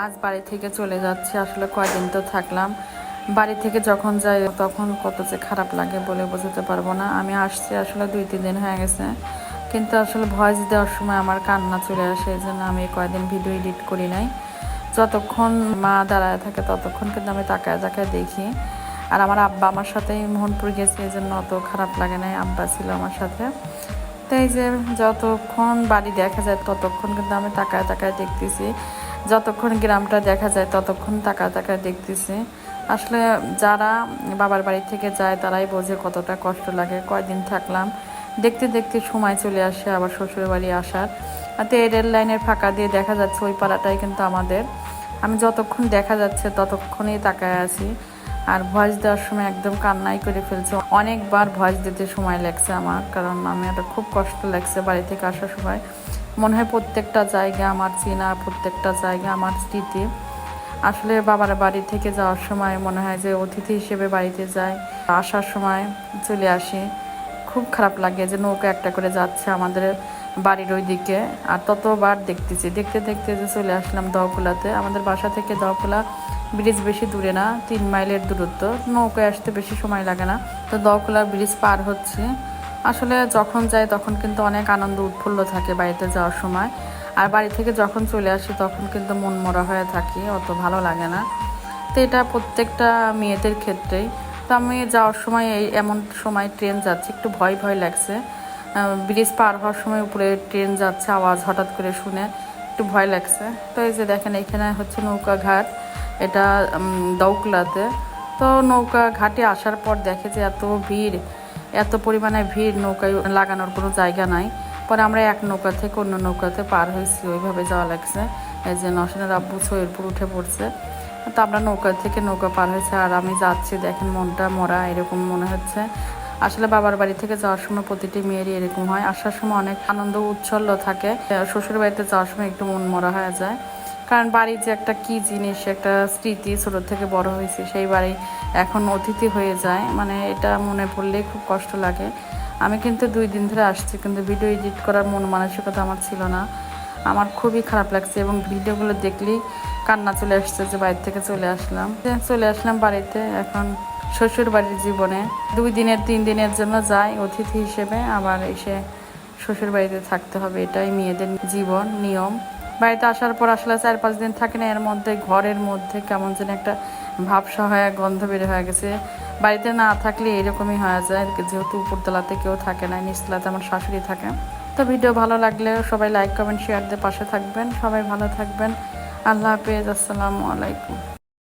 আজ বাড়ি থেকে চলে যাচ্ছি, আসলে কয়দিন তো থাকলাম। বাড়ি থেকে যখন যাই, তখন কত যে খারাপ লাগে বলে বোঝাতে পারব না। আমি আসছি আসলে দুই, তিন দিন হয়ে গেছে। কিন্তু আসলে ভয়েস দেওয়ার সময় আমার কান্না চলে আসে, এই জন্য আমি কয়দিন ভিডিও এডিট করি নাই। যতক্ষণ মা দাঁড়ায় থাকে, ততক্ষণ কিন্তু আমি তাকায় তাকায় দেখি। আর আমার আব্বা আমার সাথেই মোহনপুর গেছে, এই জন্য অত খারাপ লাগে নাই, আব্বা ছিল আমার সাথে। তো এই যে যতক্ষণ বাড়ি দেখা যায় ততক্ষণ কিন্তু আমি তাকায় তাকায় দেখতেছি। যতক্ষণ গ্রামটা দেখা যায় ততক্ষণ তাকায় তাকায় দেখতেছি। আসলে যারা বাবার বাড়ি থেকে যায় তারাই বোঝে কতটা কষ্ট লাগে, কয়দিন থাকলাম। দেখতে দেখতে সময় চলে আসে আবার শ্বশুর বাড়ি আসার তো এই রেল লাইনের ফাঁকা দিয়ে দেখা যাচ্ছে ওই পাড়াটাই কিন্তু আমাদের। আমি যতক্ষণ দেখা যাচ্ছে ততক্ষণেই তাকায় আছি। আর ভয়েস দেওয়ার সময় একদম কান্নাই করে ফেলছে। অনেকবার ভয়েস দিতে সময় লাগছে আমার, কারণ আমি এটা খুব কষ্ট লাগছে বাড়ি থেকে আসার সময়। মনে হয় প্রত্যেকটা জায়গা আমার চেনা, প্রত্যেকটা জায়গা আমার স্মৃতি। আসলে বাবার বাড়ি থেকে যাওয়ার সময় মনে হয় যে অতিথি হিসেবে বাড়িতে যাই, আসার সময় চলে আসি। খুব খারাপ লাগে যে নৌকা একটা করে যাচ্ছে আমাদের বাড়ির ওই দিকে আর ততবার দেখতেছি, দেখতে দেখতে যে চলে আসলাম দহকুলাতে আমাদের বাসা থেকে দহকুলা ব্রিজ বেশি দূরে না, তিন মাইলের দূরত্ব। নৌকায় আসতে বেশি সময় লাগে না। তো দহকুলা ব্রিজ পার হচ্ছে। আসলে যখন যাই তখন কিন্তু অনেক আনন্দ উৎফুল্ল থাকে বাড়িতে যাওয়ার সময়। আর বাড়ি থেকে যখন চলে আসি তখন কিন্তু মন মরা হয়ে থাকি, অত ভালো লাগে না। তো এটা প্রত্যেকটা মেয়েদের ক্ষেত্রেই। তো আমি যাওয়ার সময় এই এমন সময় ট্রেন যাচ্ছে, একটু ভয় ভয় লাগছে। ব্রিজ পার হওয়ার সময় উপরে ট্রেন যাচ্ছে, আওয়াজ হঠাৎ করে শুনে একটু ভয় লাগছে। তো এই যে দেখেন, এখানে হচ্ছে নৌকা ঘাট এটা দৌকলাতে তো নৌকা ঘাটে আসার পর দেখে যে এত ভিড়, এত পরিমাণে ভিড়, নৌকায় লাগানোর কোনো জায়গা নাই। পরে আমরা এক নৌকা থেকে অন্য নৌকাতে পার হয়েছি, ওইভাবে যাওয়া লাগছে। এই যে নসনের আব্বু সৈরপুর উঠে পড়ছে। তো আমরা নৌকা থেকে নৌকা পার হয়েছে, আর আমি যাচ্ছি, দেখেন মনটা মরা, এরকম মনে হচ্ছে। আসলে বাবার বাড়ি থেকে যাওয়ার সময় প্রতিটি মেয়েরই এরকম হয়। আসার সময় অনেক আনন্দ উচ্ছল্ল থাকে। শ্বশুর বাড়িতে যাওয়ার সময় একটু মন মরা হয়ে যায়। কারণ বাড়ি যে একটা কি জিনিস, একটা স্মৃতি ছোট থেকে বড় হয়েছে, সেই বাড়ি এখন অতিথি হয়ে যায়। মানে এটা মনে পড়লে খুব কষ্ট লাগে। আমি কিন্তু দুই দিন ধরে আসছি, কিন্তু ভিডিও এডিট করার মন মানসিকতা আমার ছিল না। আমার খুবই খারাপ লাগছে এবং ভিডিওগুলো দেখলেই কান্না চলে আসছে যে বাড়ি থেকে চলে আসলাম। চলে আসলাম বাড়িতে এখন শ্বশুর বাড়ির জীবনে। দুই দিনের, তিন দিনের জন্য যাই অতিথি হিসেবে, আবার এসে শ্বশুর বাড়িতে থাকতে হবে। এটাই মেয়েদের জীবন, নিয়ম। বাড়িতে আসার পর আসলে চার পাঁচ দিন থাকে না, এর মধ্যে, ঘরের মধ্যে কেমন যেন একটা ভাবসা হয়ে গন্ধ বের হয়ে গেছে। বাড়িতে না থাকলে এরকমই হয়ে যায়, যেহেতু উপরতলাতে কেউ থাকে না, নিচতলাতে আমার শাশুড়ি থাকে। তো ভিডিও ভালো লাগলে সবাই লাইক কমেন্ট শেয়ার দিয়ে পাশে থাকবেন। সবাই ভালো থাকবেন। আল্লাহ হাফেজ, আসসালামু আলাইকুম।